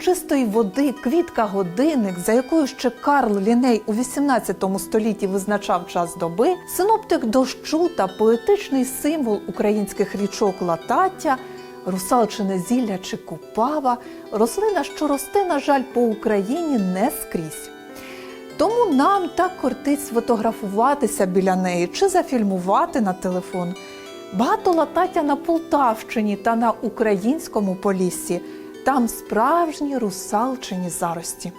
Чистої води, квітка годинник, за якою ще Карл Ліней у 18 столітті визначав час доби, синоптик дощу та поетичний символ українських річок Латаття, русалчине зілля чи купава, рослина, що росте, на жаль, по Україні не скрізь. Тому нам так кортить сфотографуватися біля неї чи зафільмувати на телефон. Багато латаття на Полтавщині та на українському поліссі. Там справжні русалчині зарості.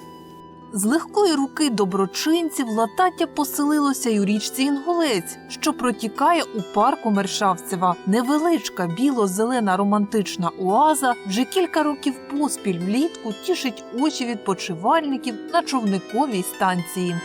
З легкої руки доброчинців латаття поселилося й у річці Інгулець, що протікає у парку Мершавцева. Невеличка біло-зелена романтична оаза вже кілька років поспіль влітку тішить очі відпочивальників на човниковій станції.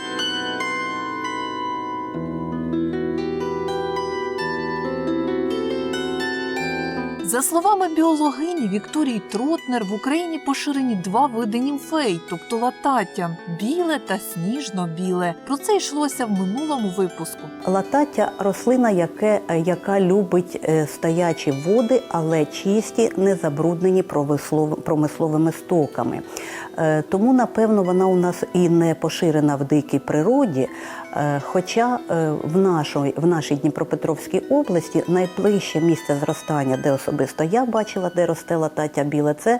За словами біологині Вікторії Тротнер, в Україні поширені два види німфей, тобто латаття біле та сніжно-біле. Про це йшлося в минулому випуску. Латаття рослина, яке, яка любить е, стоячі води, але чисті, не забруднені промислов- промисловими стоками. Е, Тому, напевно, вона у нас і не поширена в дикій природі. Е, Хоча е, в нашій, в нашій Дніпропетровській області найближче місце зростання, де особисто я бачила, де росте латаття біле, це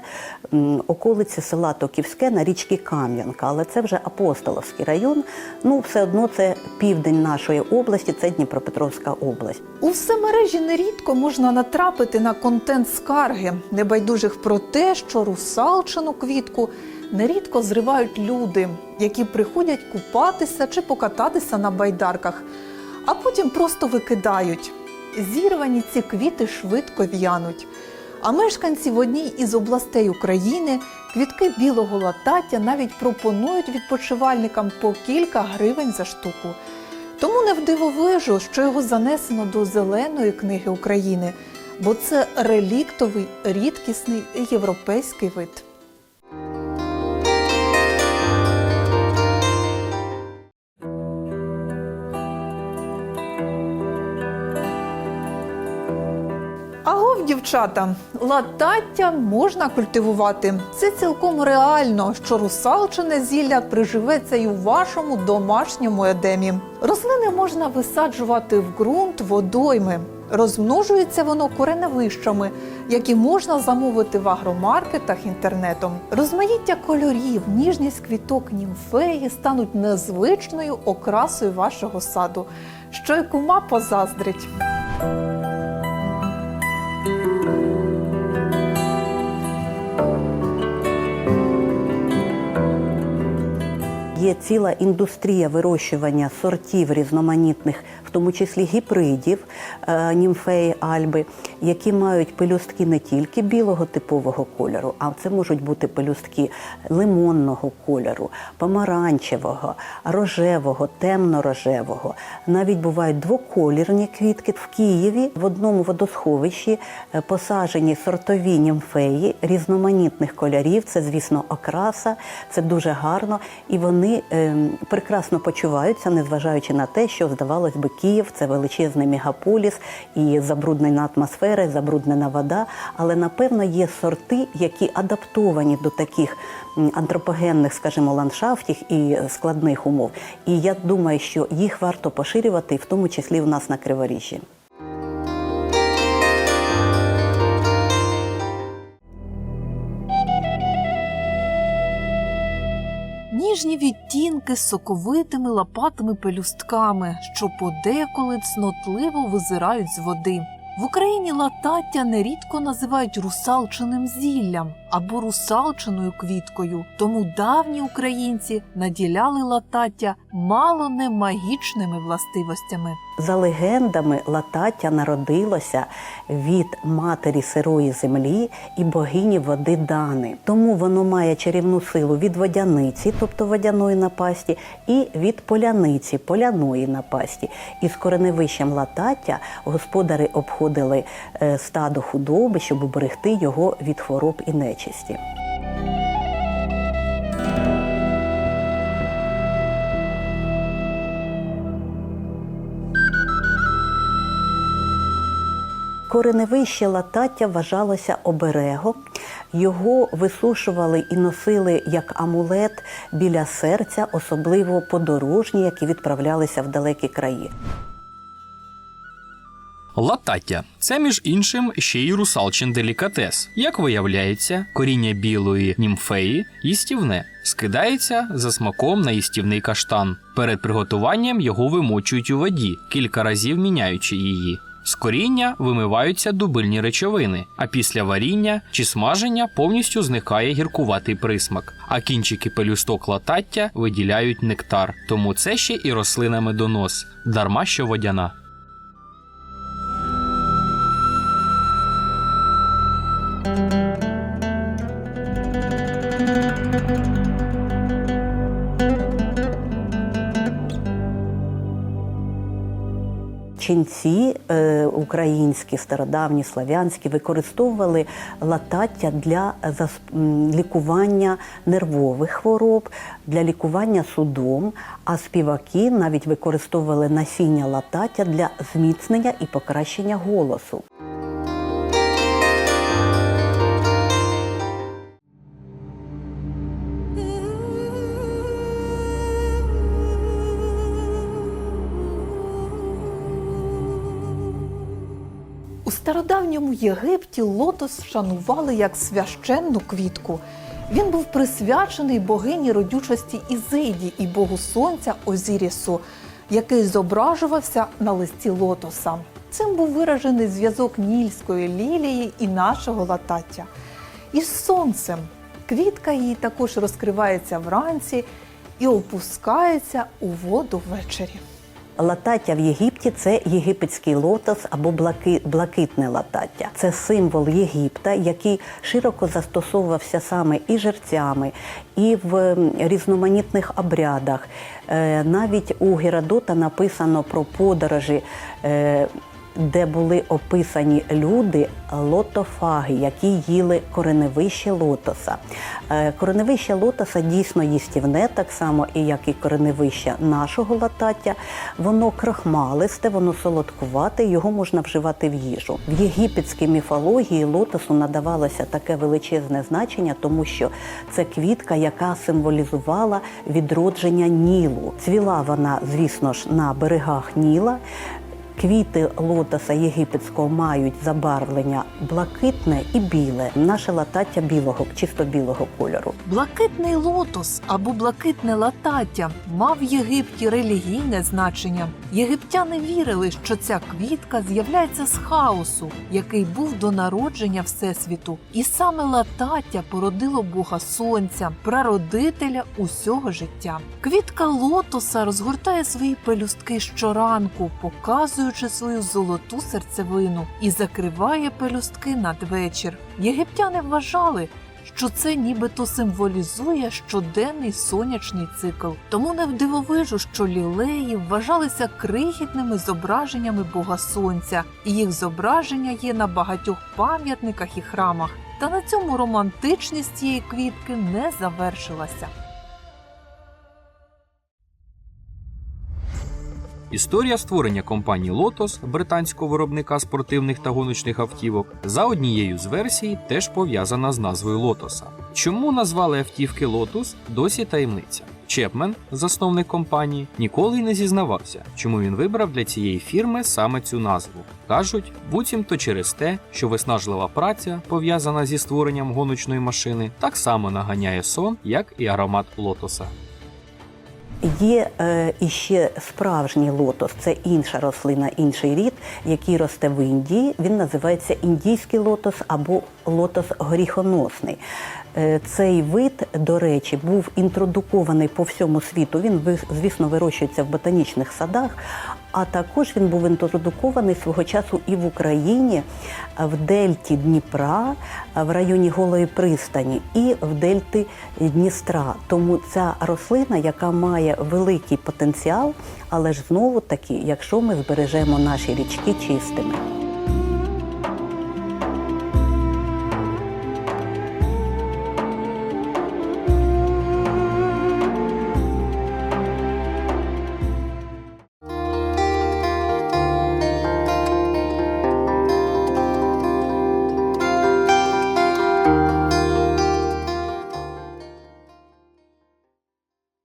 околиці села Токівське на річці Кам'янка, але це вже Апостоловський район. Ну, все одно це південь нашої області, це Дніпропетровська область. У всемережі нерідко можна натрапити на контент скарги, небайдужих про те, що русалчину квітку нерідко зривають люди, які приходять купатися чи покататися на байдарках, а потім просто викидають. Зірвані ці квіти швидко в'януть. А мешканці в одній із областей України квітки білого латаття навіть пропонують відпочивальникам по кілька гривень за штуку. Тому не вдивовижу, що його занесено до зеленої книги України, бо це реліктовий рідкісний європейський вид. Дівчата, латаття можна культивувати. Це цілком реально, що русалчине зілля приживеться і у вашому домашньому едемі. Рослини можна висаджувати в ґрунт водойми. Розмножується воно кореневищами, які можна замовити в агромаркетах інтернетом. Розмаїття кольорів, ніжність квіток німфеї стануть незвичною окрасою вашого саду, що й кума позаздрить. Є ціла індустрія вирощування сортів різноманітних, в тому числі гібридів е, німфеї альби, які мають пелюстки не тільки білого типового кольору, а це можуть бути пелюстки лимонного кольору, помаранчевого, рожевого, темно-рожевого. Навіть бувають двоколірні квітки в Києві. В одному водосховищі е, посаджені сортові німфеї різноманітних кольорів. Це, звісно, окраса, це дуже гарно, і вони е, прекрасно почуваються, незважаючи на те, що здавалось би, Київ це величезний мегаполіс і забруднена атмосфера, і забруднена вода. Але напевно є сорти, які адаптовані до таких антропогенних, скажімо, ландшафтів і складних умов. І я думаю, що їх варто поширювати, в тому числі в нас на Криворіжжі. Ніжні відтінки з соковитими лопатими пелюстками, що подеколи цнотливо визирають з води. В Україні латаття нерідко називають русалчиним зіллям або русалчиною квіткою. Тому давні українці наділяли латаття мало не магічними властивостями. За легендами, латаття народилося від матері сирої землі і богині води Дани. Тому воно має чарівну силу від водяниці, тобто водяної напасті, і від поляниці, поляної напасті. І з кореневищем латаття господари обходили е, стадо худоби, щоб уберегти його від хвороб і нечисті. Кореневище латаття вважалося оберегом Його висушували і носили як амулет біля серця, особливо подорожні, які відправлялися в далекі краї. Латаття це між іншим ще й русалчин делікатес. Як виявляється, коріння білої німфеї їстівне, скидається за смаком на їстівний каштан. Перед приготуванням його вимочують у воді, кілька разів міняючи її. З коріння вимиваються дубильні речовини, а після варіння чи смаження повністю зникає гіркуватий присмак. А кінчики пелюсток латаття виділяють нектар, тому це ще і рослина медонос, дарма що водяна. Ченці е, українські, стародавні, слав'янські використовували латаття для зас- лікування нервових хвороб, для лікування судом, а співаки навіть використовували насіння латаття для зміцнення і покращення голосу. Стародавньому Єгипті лотос шанували як священну квітку. Він був присвячений богині родючості Ізиді і богу сонця Озірісу, який зображувався на листі лотоса. Цим був виражений зв'язок нільської лілії і нашого латаття. Із сонцем квітка її також розкривається вранці і опускається у воду ввечері. Латаття в Єгипті це єгипетський лотос або блаки, блакитне латаття. Це символ Єгипта, який широко застосовувався саме і жерцями, і в різноманітних обрядах. Е, Навіть у Геродота написано про подорожі. Де були описані люди лотофаги, які їли кореневище лотоса. Е, Кореневище лотоса дійсно їстівне, так само і як і кореневище нашого латаття. Воно крахмалисте, воно солодкувате, його можна вживати в їжу. В єгипетській міфології лотосу надавалося таке величезне значення, тому що це квітка, яка символізувала відродження Нілу. Цвіла вона, звісно ж, на берегах Ніла. Квіти лотоса єгипетського мають забарвлення блакитне і біле. Наше латаття білого, чисто білого кольору. Блакитний лотос або блакитне латаття мав в Єгипті релігійне значення. Єгиптяни вірили, що ця квітка з'являється з хаосу, який був до народження Всесвіту. І саме латаття породило Бога Сонця, прародителя усього життя. Квітка лотоса розгортає свої пелюстки щоранку, показуючи свою золоту серцевину, і закриває пелюстки надвечір. Єгиптяни вважали, що це нібито символізує щоденний сонячний цикл. Тому не вдивовижу, що лілеї вважалися крихітними зображеннями Бога Сонця, і їх зображення є на багатьох пам'ятниках і храмах. Та на цьому романтичність цієї квітки не завершилася. Історія створення компанії Lotus, британського виробника спортивних та гоночних автівок, за однією з версій теж пов'язана з назвою Лотоса. Чому назвали автівки Lotus, досі таємниця. Чепмен, засновник компанії, ніколи й не зізнавався, чому він вибрав для цієї фірми саме цю назву. Кажуть, буцімто через те, що виснажлива праця, пов'язана зі створенням гоночної машини, так само наганяє сон, як і аромат лотоса. Є е, іще справжній лотос, це інша рослина, інший рід, який росте в Індії. Він називається індійський лотос або лотос горіхоносний. Е, Цей вид, до речі, був інтродукований по всьому світу. Він, звісно, вирощується в ботанічних садах, а також він був інтродукований свого часу і в Україні, в дельті Дніпра, в районі Голої пристані і в дельти Дністра. Тому ця рослина, яка має великий потенціал, але ж знову таки, якщо ми збережемо наші річки чистими.